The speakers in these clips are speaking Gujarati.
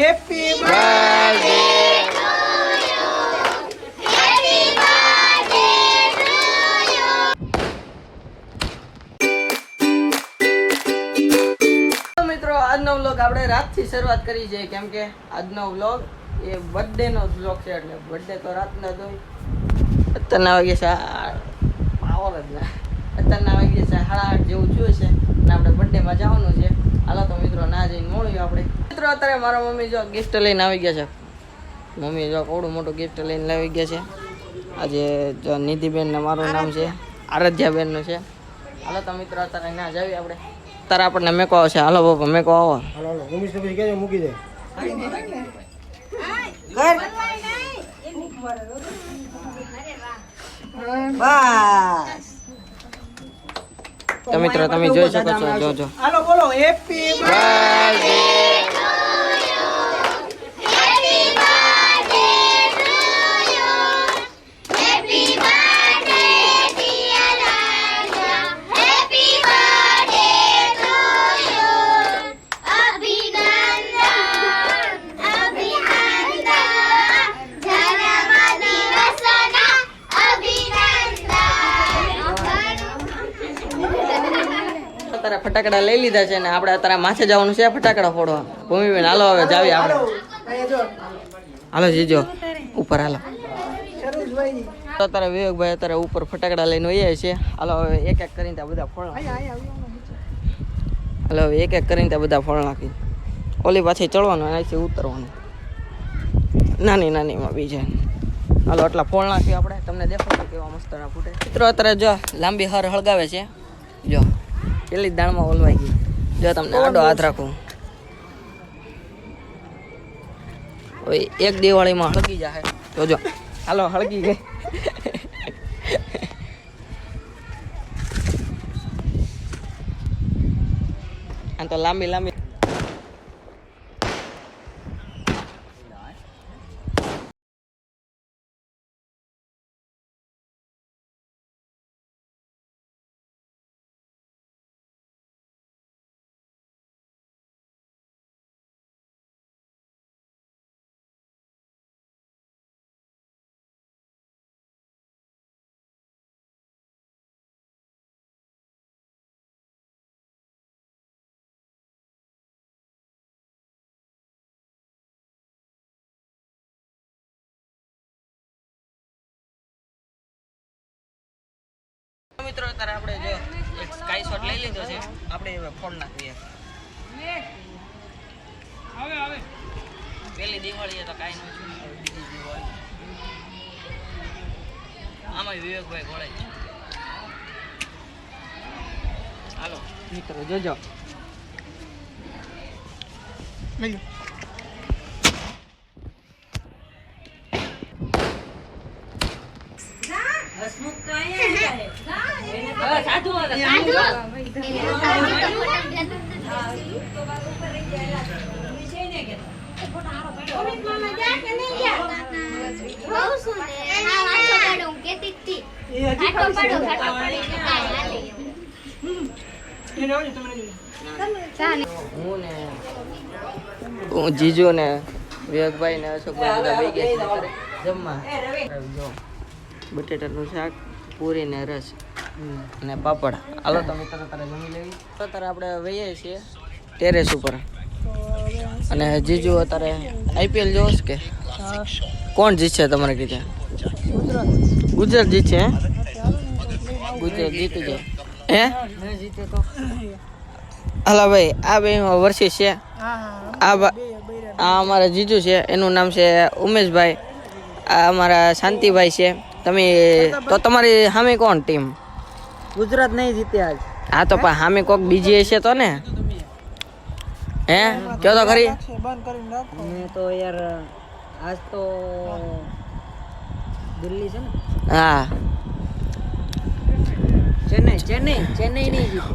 હેપી મિત્રો, આજનો વ્લોગ આપણે રાતથી શરૂઆત કરી છે. કેમ આજનો વ્લોગ એ બર્થડેનો વ્લોગ છે, એટલે બર્થડે તો રાતના હોય. અત્યારના વાગે છે પાવર જ ના અત્યારના વાગે છે સાડા આઠ જેવું થયું છે અને આપણે બર્થડેમાં જવાનું છે. હાલો તો મિત્રો ના જઈને મળ્યું આપણે. મિત્રો અત્યારે મારા મમ્મી જો ગિફ્ટ લઈને આવી ગયા છે. મમ્મી જો કોવડું મોટું ગિફ્ટ લઈને આવી ગયા છે. આજે જો નિધિબેન ને મારું નામ છે આરાધ્યાબેનનું છે. હાલો તો મિત્રો અત્યારે ના જાવી આપણે. અત્યારે આપણને મેકો આવશે. હાલો બાપા મેકો આવો. મૂકી દે. તો મિત્રો તમે જોઈ શકો છો જોજો. હાલો બોલો હેપી અત્યારે ફટાકડા લઈ લીધા છે ને આપણે તારા માથે જવાનું છે ફટાકડા ફોડવા. ભૂમિબેન હાલો હવે જાવી આપણે. હાલો જીજો. ઉપર હાલો. તો અત્યારે વિવેકભાઈ અત્યારે ઉપર ફટાકડા લઈને વહ્યા છે. હાલો હવે એક એક કરીને ત્યાં બધા ફળ હાલો હવે એક એક કરીને ત્યાં બધા ફળ નાખી. ઓલી પાછી ચડવાનું અહીંથી ઉતરવાનું. નાની નાનીમાં બીજા. હાલો એટલા ફોળ નાખ્યું આપણે. તમને દેખાડો કેવા મસ્ત ના ફૂટે. મિત્રો અત્યારે જો લાંબી હર હળગાવે છે. જો. પેલી દાણમાં ઓલવાઈ ગઈ. જો તમને આડો હાથ રાખું. હવે એક દિવાળીમાં હળગી જાય જોજો હાલો હળગી ગઈ. આ તો લાંબી લાંબી. મિત્રો અત્યારે આપણે જો એક સ્કાય શોટ લઈ લીધો છે આપણે હવે ફોન નાખીએ. પેલી દિવાળી તો કાંઈ નથી બીજી દિવાળી. આમાં વિવેકભાઈ ઘોડાય છે. હાલો. મિત્રો જોજો. હું હું જીજુ ને વિવેકભાઈ ને અશોકભાઈ બધા ગયા જમવા. બટેટાનું શાક પૂરી ને રસ અને પાપડ. હાલો તમે તરત તારે જમી લેવી. તો અત્યારે આપણે વહીએ છીએ ટેરેસ ઉપર. અને જીજુ અત્યારે આઈપીએલ જોશ કે? કોણ જીતશે તમારે કીધે ગુજરાત જીતશે હે? ગુજરાત જીતી જાય હે? હાલા ભાઈ આ બે વર્ષી છે. આ આ અમારા જીજુ છે એનું નામ છે ઉમેશભાઈ. આ અમારા શાંતિભાઈ છે. તમે તો તમારી સામે કોણ ટીમ ગુજરાત નહીં જીતે આજ. હા તો પણ સામે કોક બીજી હશે તો ને? હે? કયો તો ખરી? મેં તો યાર આજ તો દિલ્હી છે ને? હા. ચેન્નઈ ચેન્નઈ ચેન્નઈ નહીં જીતે.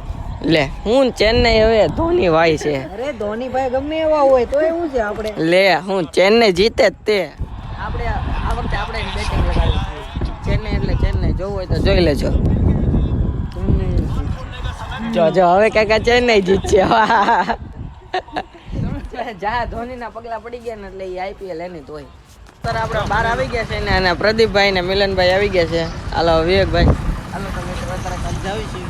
લે હું ચેન્નઈ હવે ધોની ભાઈ છે. અરે ધોની ભાઈ ગમે એવા હોય તો એવું છે આપણે. લે હું ચેન્નઈ જીતે જ તે. આપણે આ વખતે આપણે બેટિંગ ચેન્નઈ એટલે ચેન્નઈ જોવું હોય તો જોઈ લેજો. જો જો, હવે કાકા ચેન્નઈ જીતશે. જા, ધોનીના પગલા પડી ગયા ને એટલે એ આઈપીએલ એની તોય સર, આપણે બહાર આવી ગયા છે ને અને પ્રદીપભાઈ ને મિલનભાઈ આવી ગયા છે. હાલો, વિવેકભાઈ. હાલો તો મિત્રો અત્યારે કાલ જાવી છીએ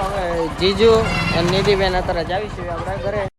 હવે જીજુ અને નિધિબેન અત્યારે જાવી છીએ આપણે ઘરે.